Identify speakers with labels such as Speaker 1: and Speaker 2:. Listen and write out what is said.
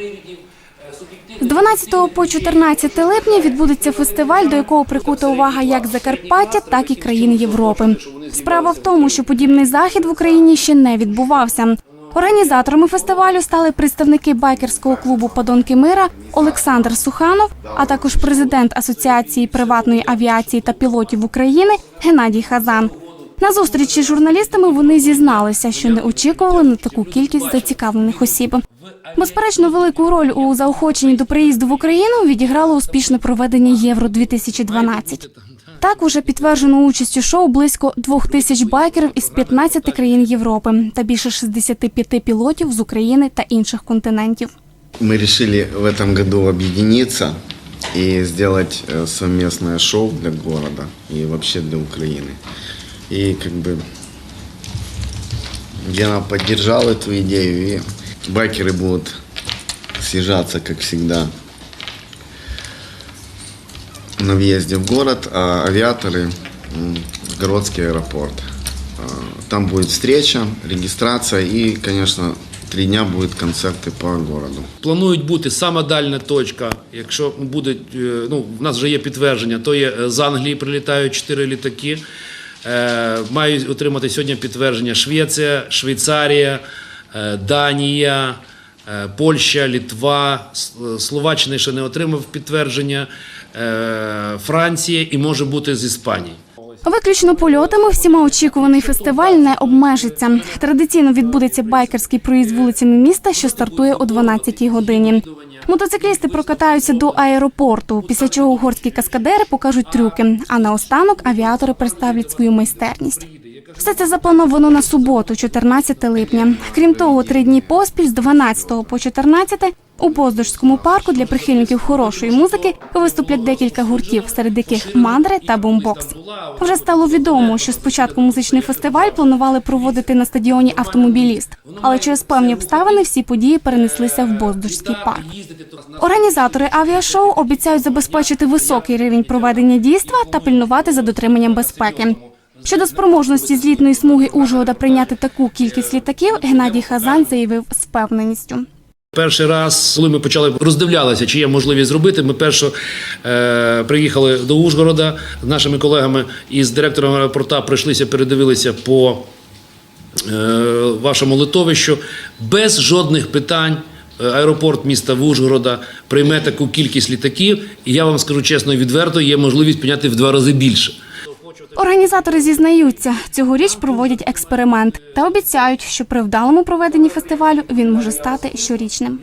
Speaker 1: привідів, е,
Speaker 2: З 12 по 14 липня відбудеться фестиваль, до якого прикута увага як Закарпаття, так і країн Європи. Справа в тому, що подібний захід в Україні ще не відбувався. Організаторами фестивалю стали представники байкерського клубу Подонки мира Олександр Суханов, а також президент Асоціації приватної авіації та пілотів України Геннадій Хазан. На зустрічі з журналістами вони зізналися, що не очікували на таку кількість зацікавлених осіб. Безперечно, велику роль у заохоченні до приїзду в Україну відіграло успішне проведення Євро 2012 Так, уже підтверджено участь у шоу близько двох тисяч байкерів із 15 країн Європи та більше 65 пілотів з України та інших континентів.
Speaker 3: Мы решили в этом году объединиться и сделать э, совместное шоу для города и вообще для Украины. И как бы Гена поддержал эту идею, и байкеры будут съезжаться, как всегда, на въезде в город, а авиаторы м, в городский аэропорт. А, Там будет встреча, регистрация и, конечно, три дня будут концерты по городу.
Speaker 1: Планують бути сама дальня точка. Якщо буде, е, ну в нас вже є підтвердження, то є е, з Англії прилітають чотири літаки. Е, Мають отримати сьогодні підтвердження Швеція, Швейцарія, е, Данія, е, Польща, Літва, е, Словаччина ще не отримав підтвердження, е, Франція і може бути з Іспанії.
Speaker 2: Виключно польотами всіма очікуваний фестиваль не обмежиться. Традиційно відбудеться байкерський проїзд вулицями міста, що стартує о 12-й годині. Мотоциклісти прокатаються до аеропорту, після чого угорські каскадери покажуть трюки. А наостанок авіатори представлять свою майстерність. Все це заплановано на суботу, 14 липня. Крім того, три дні поспіль з 12 по 14 у Боздожському парку для прихильників хорошої музики виступлять декілька гуртів, серед яких мандри та бумбокс. Вже стало відомо, що спочатку музичний фестиваль планували проводити на стадіоні автомобіліст, але через певні обставини всі події перенеслися в Боздожський парк. Організатори авіашоу обіцяють забезпечити високий рівень проведення дійства та пильнувати за дотриманням безпеки. Щодо спроможності злітної смуги Ужгорода прийняти таку кількість літаків, Геннадій Хазан заявив з певненістю.
Speaker 1: Перший раз, коли ми почали роздивлялися, чи є можливість зробити, ми перше е, приїхали до Ужгорода з нашими колегами і з директором аеропорта прийшлися, передивилися по е, вашому литовищу без жодних питань. е, Аеропорт міста Ужгорода прийме таку кількість літаків, і я вам скажу чесно і відверто, є можливість прийняти в два рази більше.
Speaker 2: Організатори зізнаються, цьогоріч проводять експеримент та обіцяють, що при вдалому проведенні фестивалю він може стати щорічним.